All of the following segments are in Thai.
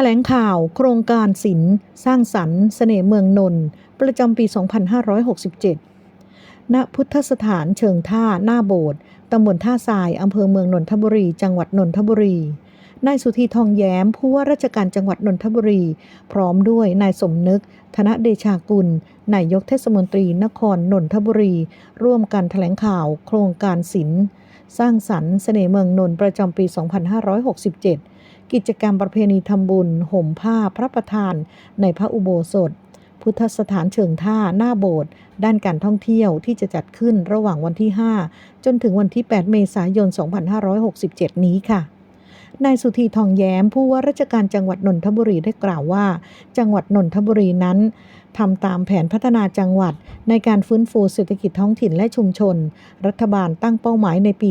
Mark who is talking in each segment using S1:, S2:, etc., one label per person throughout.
S1: ถลงข่าวโครงการศิลป์สร้างสรรค์เสน่ห์เมืองนนท์ประจำปี 2567 ณ พุทธสถานเชิงท่าหน้าโบสถ์ตำบลท่าทรายอำเภอเมืองนนทบุรี จังหวัดนนทบุรีนายสุธีทองแย้ม ผู้ว่าราชการจังหวัดนนทบุรี พร้อมด้วยนายสมนึก ธนเดชากุลนายกเทศมนตรีนครนนทบุรี ร่วมกันแถลงข่าวโครงการศิลป์สร้างสรรค์เสน่ห์เมืองนนท์ประจำปี 2567 กิจกรรมประเพณีทำบุญ ห่มผ้าพระประธาน ในพระอุโบสถ พุทธสถานเชิงท่าหน้าโบสถ์ด้านการท่องเที่ยวที่จะจัดขึ้นระหว่างวันที่ 5 จนถึงวันที่ 8 เมษายน 2567 นี้ค่ะ นายสุธีทองแย้มผู้ว่าราชการจังหวัดนนทบุรีได้กล่าวว่า จังหวัดนนทบุรีนั้นทำตามแผนพัฒนาจังหวัด ในการฟื้นฟูเศรษฐกิจท้องถิ่นและชุมชน รัฐบาลตั้งเป้าหมายในปี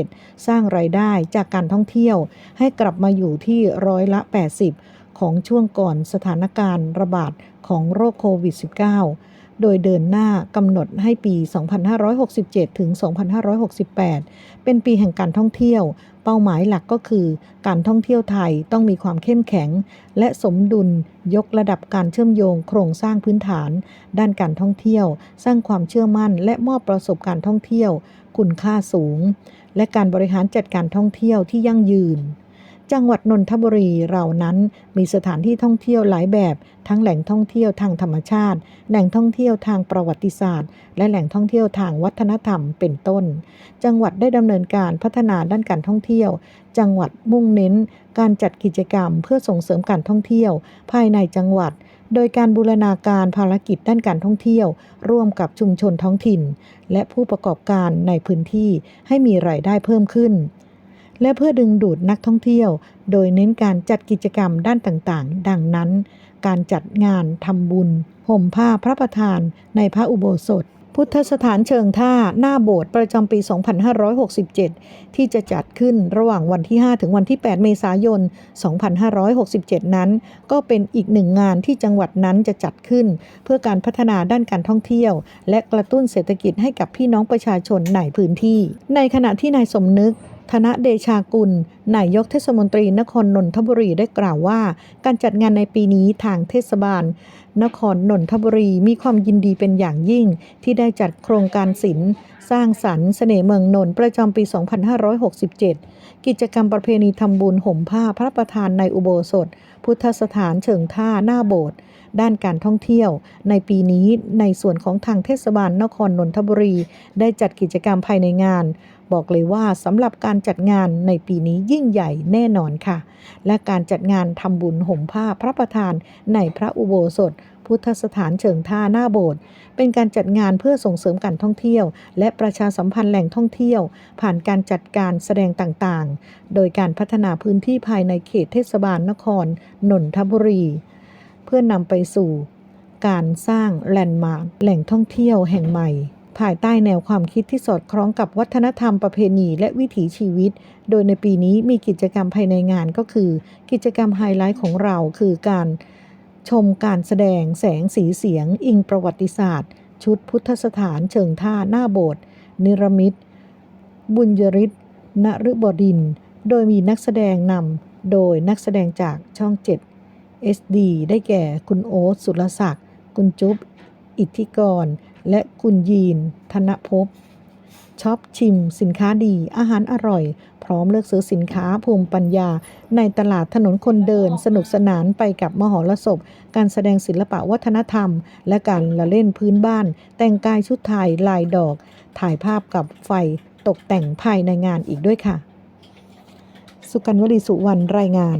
S1: 2567 สร้างรายได้จากการท่องเที่ยว ให้กลับมาอยู่ที่ร้อยละ 80 ของช่วงก่อนสถานการณ์ระบาดของโรคโควิด -19 โดยเดินหน้ากำหนดให้ปี 2567 ถึง 2568 เป็นปีแห่งการท่องเที่ยว เป้าหมายหลักก็คือ การท่องเที่ยวไทยต้องมีความเข้มแข็ง และสมดุลยกระดับการเชื่อมโยงโครงสร้างพื้นฐาน ด้านการท่องเที่ยว สร้างความเชื่อมั่น และมอบประสบการณ์ท่องเที่ยว คุณค่าสูง และการบริหารจัดการท่องเที่ยวที่ยั่งยืน จังหวัดนนทบุรีเรานั้นมีสถานที่ท่องเที่ยวหลายแบบ ทั้งแหล่งท่องเที่ยวทางธรรมชาติ แหล่งท่องเที่ยวทางประวัติศาสตร์ และแหล่งท่องเที่ยวทางวัฒนธรรมเป็นต้น จังหวัดได้ดำเนินการพัฒนาด้านการท่องเที่ยว จังหวัดมุ่งเน้น การจัดกิจกรรมเพื่อส่งเสริมการท่องเที่ยว ภายในจังหวัดโดยการบูรณาการภารกิจด้านการท่องเที่ยว ร่วมกับชุมชนท้องถิ่น และผู้ประกอบการในพื้นที่ให้มีรายได้เพิ่มขึ้น และเพื่อดึงดูดนักท่องเที่ยว โดยเน้นการจัดกิจกรรมด้านต่างๆ ดังนั้น การจัดงานทำบุญห่มผ้าพระประธานในพระอุโบสถ พุทธสถานเชิงท่าหน้าโบสถ์ประจำปี 2567 ที่จะจัดขึ้นระหว่างวันที่ 5 ถึงวันที่ 8 เมษายน 2567 นั้น ก็เป็นอีกหนึ่งงานที่จังหวัดนั้นจะจัดขึ้น เพื่อการพัฒนาด้านการท่องเที่ยว และกระตุ้นเศรษฐกิจให้กับพี่น้องประชาชนในพื้นที่ ในขณะที่นายสมนึก ธนเดชากุล นายกเทศมนตรีนครนนทบุรีได้กล่าวว่า การจัดงานในปีนี้ทางเทศบาล นครนนทบุรีมีความยินดีเป็นอย่างยิ่ง ที่ได้จัดโครงการศิลป์ สร้างสรรค์เสน่ห์เมืองนนท์ประจำปี 2567 กิจกรรมประเพณีทำบุญห่มผ้าพระประธานในอุโบสถ พุทธสถานเชิงท่าหน้าโบสถ์ ด้านการท่องเที่ยว ในปีนี้ในส่วนของทางเทศบาลนครนนทบุรี ได้จัดกิจกรรมภายในงาน บอกเลยว่าสำหรับการจัดงานในปีนี้ยิ่งใหญ่แน่นอนค่ะ และการจัดงานทำบุญห่มผ้าพระประธานในพระอุโบสถพุทธสถานเชิงท่าหน้าโบสถ์เป็นการจัดงานเพื่อส่งเสริมการท่องเที่ยว และประชาสัมพันธ์แหล่งท่องเที่ยว ผ่านการจัดการแสดงต่างๆ โดยการพัฒนาพื้นที่ภายในเขตเทศบาลนครนนทบุรี พื่อนำไปสู่ การสร้างแลนด์มาร์คแหล่งท่องเที่ยวแห่งใหม่ ภายใต้แนวความคิดที่สอดคล้องกับวัฒนธรรมประเพณีและวิถีชีวิต โดยในปีนี้มีกิจกรรมภายในงานก็คือ กิจกรรมไฮไลท์ของเราคือการชมการแสดงแสงสีเสียง อิงประวัติศาสตร์ ชุดพุทธสถานเชิงท่าหน้าโบสถ์นิรมิตบุญยริศนฤบดิน โดยมีนักแสดงนำโดยนักแสดงจากช่อง7 SD ได้แก่คุณโอ๊ตสุรศักดิ์ คุณจุ๊บ อิทธิกร และคุณยีน ธนภพช็อปชิม สินค้าดี อาหารอร่อย พร้อมเลือกซื้อสินค้าภูมิปัญญา ในตลาดถนนคนเดิน สนุกสนานไปกับมหรสพ การแสดงศิลปะวัฒนธรรม และการละเล่นพื้นบ้าน แต่งกายชุดไทยลายดอก ถ่ายภาพกับไฟตกแต่งภายในงานอีกด้วยค่ะ สุกันวลีสุวรรณรายงาน